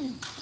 Mm.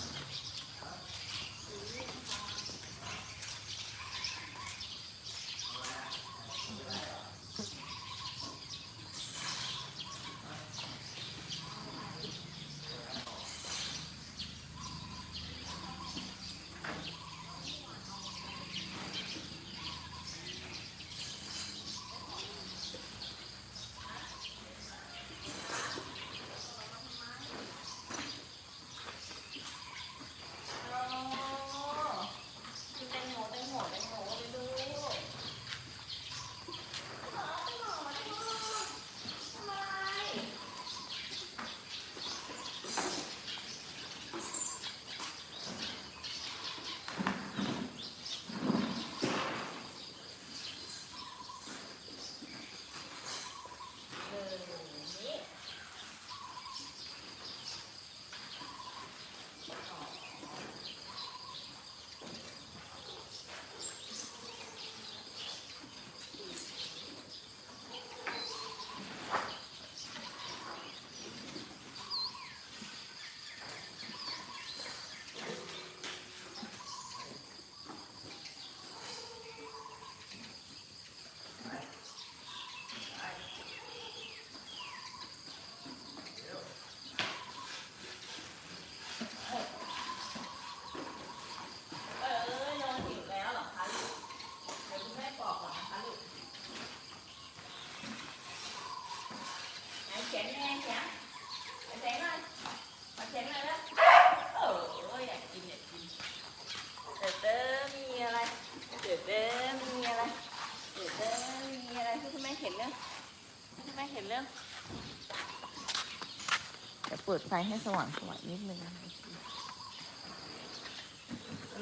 ดี๋ยวเปิดไฟให้สว่างสว่างนิดนึงนะคะ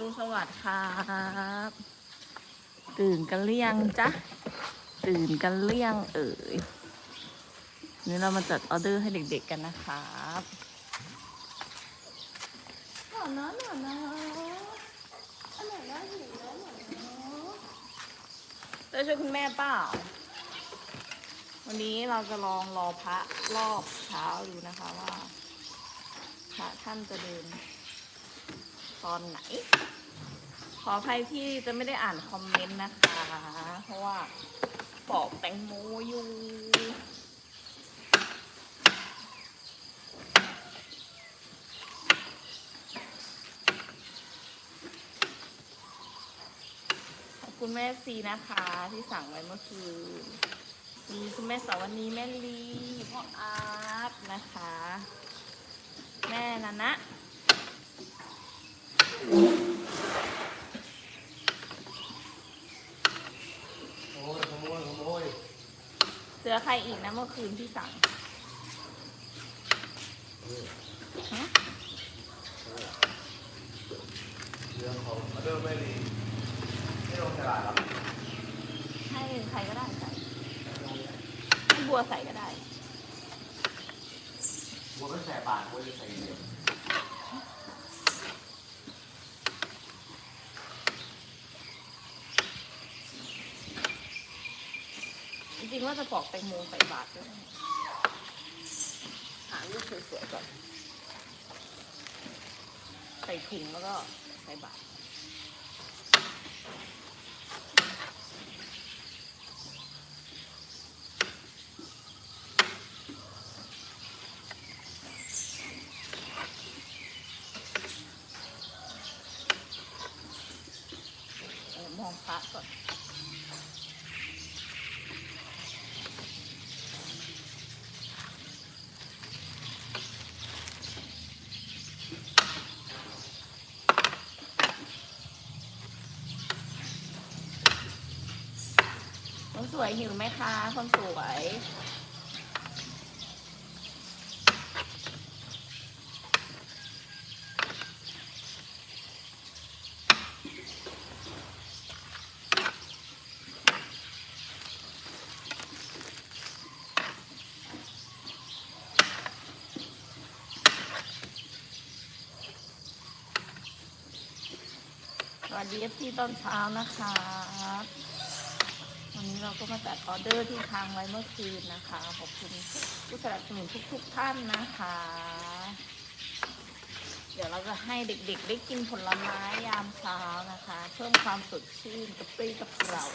ลุงสวัสดิ์ครับ ตื่นกันเรียงจ๊ะ ตื่นกันเรียงเอ่ยนนี้เรามาจัดออเดอร์ให้เด็กๆกันนะครับหนอนนะหนอนนะอนไหนน่าหิวแล้วหนอนนะเต้ช่วยคุณแม่เปล่า วันนี้เราจะลองรอพระรอบเช้าดูนะคะว่า พระท่านจะเดิน ตอนไหน ขออภัยที่จะไม่ได้อ่านคอมเมนต์นะคะ เพราะว่าปอกแตงโมอยู่ขอบคุณแม่ซีนะคะที่สั่งไว้เมื่อคืนมีคุณแม่สาวนีแม่ลีพ่ออาร์ตนะคะ แม่นันนะโอ้ยขโมยขโมยเจอใครอีกนะเมื่อคืนที่สั่งฮะเรื่องของออเดอร์ไม่ดีไม่ลงตลาดหรอกให้ใครก็ได้ใส่ให้บัวใส่ก็ได้ วัวก็แสบบาทวัวจะใส่เดียวจริงๆว่าจะปอกแตงโมใส่บาตรด้วยหาลูกสวยๆก่อน ใส่ถุงแล้วก็ใส่บาตรเออมองพระก่อน คน สวยหิวไหมคะ คนสวย สวัสดีเอฟซีตอนเช้านะคะ เราก็มาจัดออเดอร์ที่ค้างไว้เมื่อคืนนะคะ ขอบคุณผู้สนับสนุนทุก ๆ ท่านนะคะ เดี๋ยวเราจะให้เด็กๆ ได้กินผลไม้ยามเช้านะคะ เพิ่มความสดชื่นกระปรี้กระเปร่า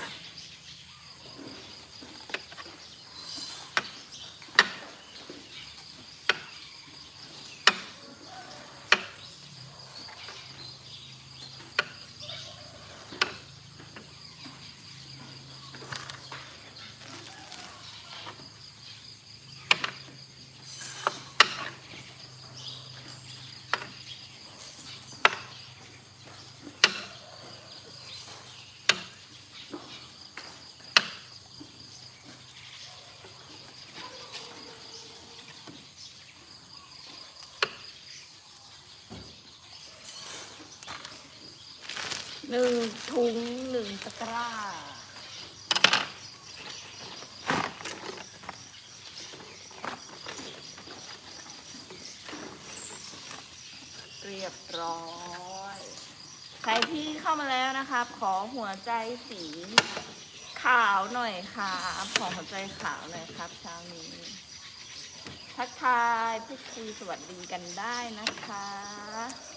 หนึ่งถุงหนึ่งตะกร้า เรียบร้อย ใครที่เข้ามาแล้วนะครับ ขอหัวใจสีขาวหน่อยครับขอหัวใจขาวหน่อยครับเช้านี้ ทักทายพูดคุยสวัสดีกันได้นะคะ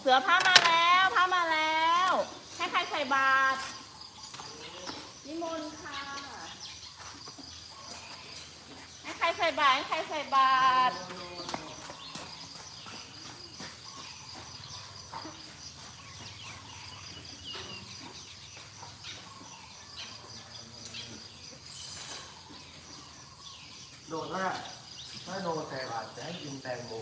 เสือผ้ามาแล้วผ้ามาแล้วให้ใครใส่บาตรนิมนต์ค่ะให้ใครใส่บาตรให้ใครใส่บาตรโดดถ้าถ้าโดนใส่บาตรจะให้กินแตงโม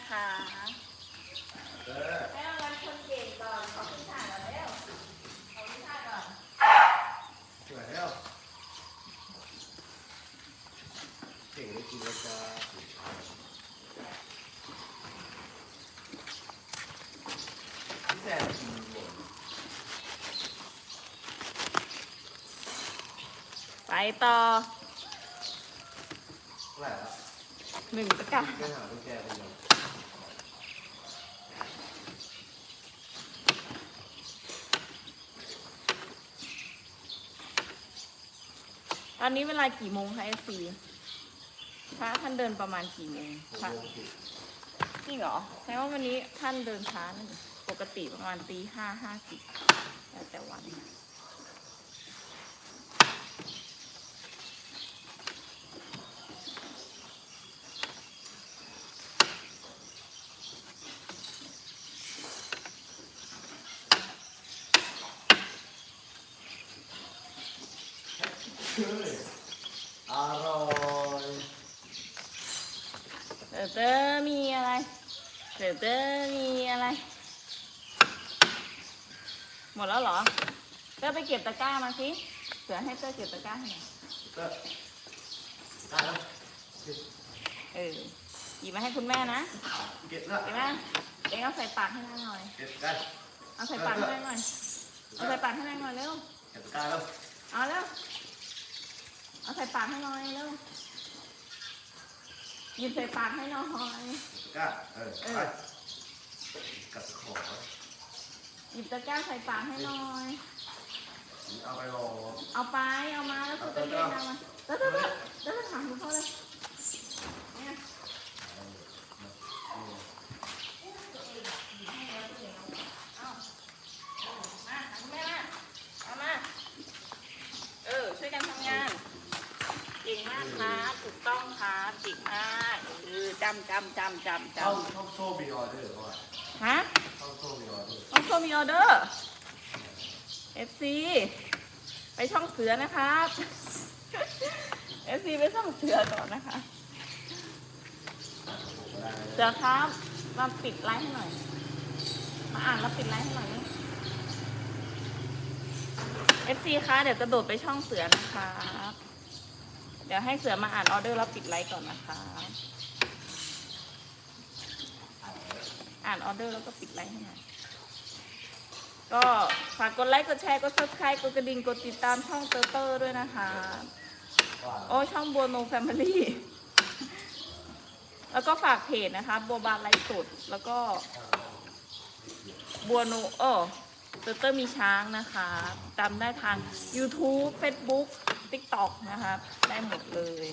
นี่นะคะเออให้รางวัลคนเก่งก่อนขอขึ้นถ่ายก่อนเร็วขอขึ้นถ่ายก่อนสวยแล้วเก่งได้กินแล้วจ้าพี่แซมกินหมดไปต่อเท่าไหร่แล้วหนึ่งตะกร้า ไม่หากุญแจไปยั ตอนนี้เวลากี่โมงคะเอฟซีพระท่านเดินประมาณกี่โมงพระจริงเหรอแสดงว่าวันนี้ท่านเดินช้าหน่อยปกติประมาณตีห้าห้าสิบแล้วแต่วัน เฮ้ยอร่อย เต๋อเต๋อมีอะไรเต๋อเต๋อมีอะไร หมดแล้วเหรอเต๋อไปเก็บตะกร้ามาสิเสือให้เต๋อเก็บตะกร้าให้หน่อยก็ได้แล้วเออหยิบมาให้คุณแม่นะเก็บแล้วเก็บมาเองเอาใส่ปากให้แม่หน่อย เก็บได้เอาใส่ปากให้แม่หน่อย เอาใส่ปากให้แม่หน่อยเร็วเก็บตะกร้าแล้วเอาเร็วเอาใส่ปากให้หน่อยเร็วหยิบใส่ปากให้หน่อยตะกร้าเออเออไป กับตะขอหยิบตะกร้าใส่ปากให้หน่อย เอาไปรอเอาไป เอามาแล้วคุณไปเล่นเอามาเด้อเด้อเด้อเด้อถามคุณพ่อเลยเนี่ยเอามาหาคุณแม่มาเอามา เออ ช่วยกันทำงาน เก่งมากครับถูกต้องครับเก่งมากเออจำจำจำจำจเข้าเข้าโซ่มีออเดอร์เขาว่าำ ฮะเข้าโซ่มีออเดอร์น้องโซมีออเดอร์ FC ไปช่องเสือนะครับ FC ไปช่องเสือก่อนนะคะเสือครับมาปิดไลฟ์ให้หน่อย มาอ่านแล้วปิดไลฟ์ให้หน่อย FC คะเดี๋ยวจะโดดไปช่องเสือนะครับ เดี๋ยวให้เสือมาอ่านออเดอร์แล้วปิดไลฟ์ก่อนนะคะ อ่านออเดอร์แล้วก็ปิดไลฟ์ให้หน่อยก็ฝากกดไลค์กดแชร์กด subscribe กดกระดิ่งกดติดตามช่องเตอร์เตอร์ด้วยนะคะ โอ้ช่องบัวโนแฟมิลี่ แล้วก็ฝากเพจนะคะ บัวบานไลฟ์สดแล้วก็ บัวโนเออเตอร์เตอร์มีช้างนะคะตามได้ทาง YouTube Facebook TikTok นะคะได้หมดเลย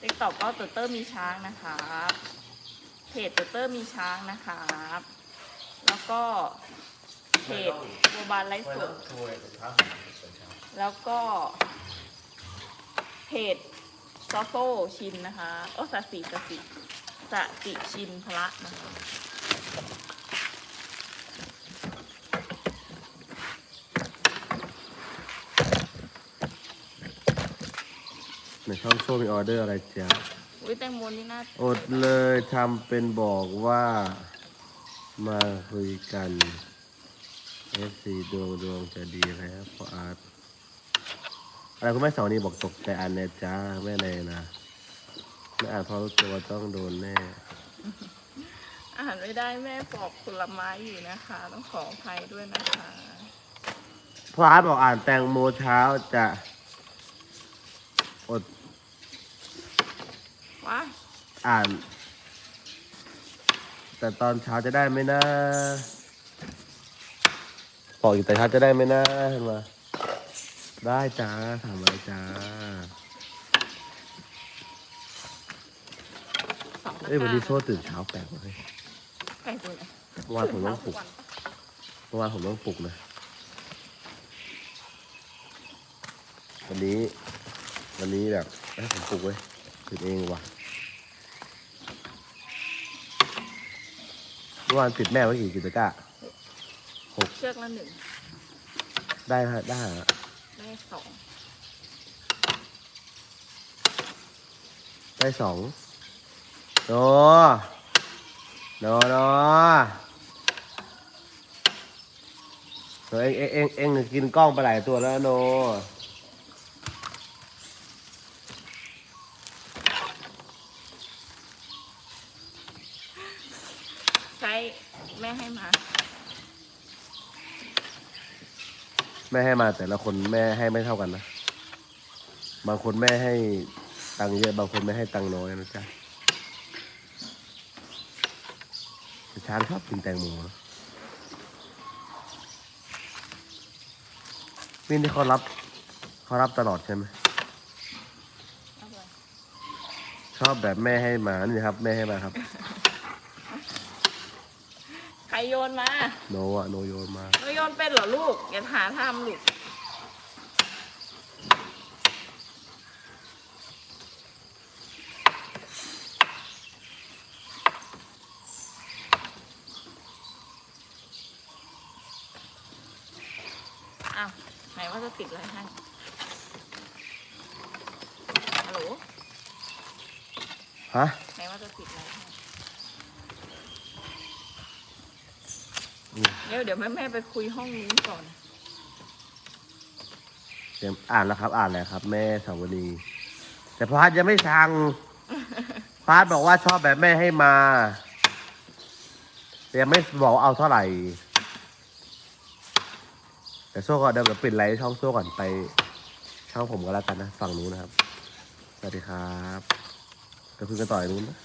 TikTok ก็เตอร์เตอร์มีช้างนะคะ เพจเตอร์เตอร์มีช้างนะคะแล้วก็เพจบัวบานไลฟ์ไม่สต้อดงช่วยสุดท้ายแล้วก็เพจซอโซชินนะคะโอ้สสิสสิสสิชินพระนะคะในช่องโซ่มีออเดอร์อะไรจ๊ะ อุ้ยแตงโมนี่น่าอดเลยทำเป็นบอกว่า มาคุยกัน FC ดวงดวงจะดีแล้วเพราะอาร์ตอะไรคุณแม่สาวนี่บอกตกใจอ่านเนี่ยจ้าแม่เนยนะไม่อ่านเพราะรู้ตัวว่าต้องโดนแน่ อ่านไม่ได้แม่ปอกผลไม้อยู่นะคะ ต้องขออภัยด้วยนะคะเพราะอาร์ตบอกอ่านแตงโมเช้าจะ อด ว้าอ่าน แต่ตอนเช้าจะได้ไหมนะบอกอยู่แต่เช้าจะได้ไหมนะเห็นไหมได้จ้าถามอะไรจ้าสองตะกเอ้ยวันนี้โซ่ร้าตื่นเช้าแปลกเลยไปดูเลยเมื่อวานผมต้องปลุกวันเมื่อวานผมต้องปลุกนะ วันนี้ วันนี้แบบให้ผมปลุกไว้ยตื่นเองว่ะเมื่ อวานติดแม่ไว้กี่กิจกะเชือกละหนึ่ง ได้ฮะได้ฮะได้สอง ได้สองโนโนโนโนเอ็งเอ็งเอ็งเอ็งกินกล้องไปหลายตัวแล้วโน ช้แม่ให้มา แม่ให้มาแต่ละคนแม่ให้ไม่เท่ากันนะ บางคนแม่ให้ตังค์เยอะ บางคนไม่ให้ตังค์น้อยนะจ๊ะแต่ช้างชอบกินแตงโมนะนี่ที่เขารับเขารับตลอดใช่ไหมเอาไปชอบแบบแม่ให้มานี่ครับ แม่ให้มาครับใคร โยนมา โนอะโนโยนมาเราโยนเป็นเหรอลูก อย่าหาทำลูก อ้าว ไหนว่าจะติดอะไรให้ฮัลโหลฮะ ไหนว่าจะติดอะไรให้ อืม เดี๋ยวเดี๋ยวแม่แม่ไปคุยห้องนู้นก่อนเดี๋ยวอ่านแล้วครับ อ่านแล้วครับ แม่สาวนีแต่พาร์ทยังไม่สั่งพาร์ทบอกว่าชอบแบบแม่ให้มาแต่ยังไม่บอกว่าเอาเท่าไหร่ แต่โซ่ก็เดี๋ยวปิดไลฟ์ช่องโซ่ก่อนไป ช่องผมก็แล้วกันนะฝั่งนู้นนะครับ สวัสดีครับจะคุยกันต่ออยนู้นนะ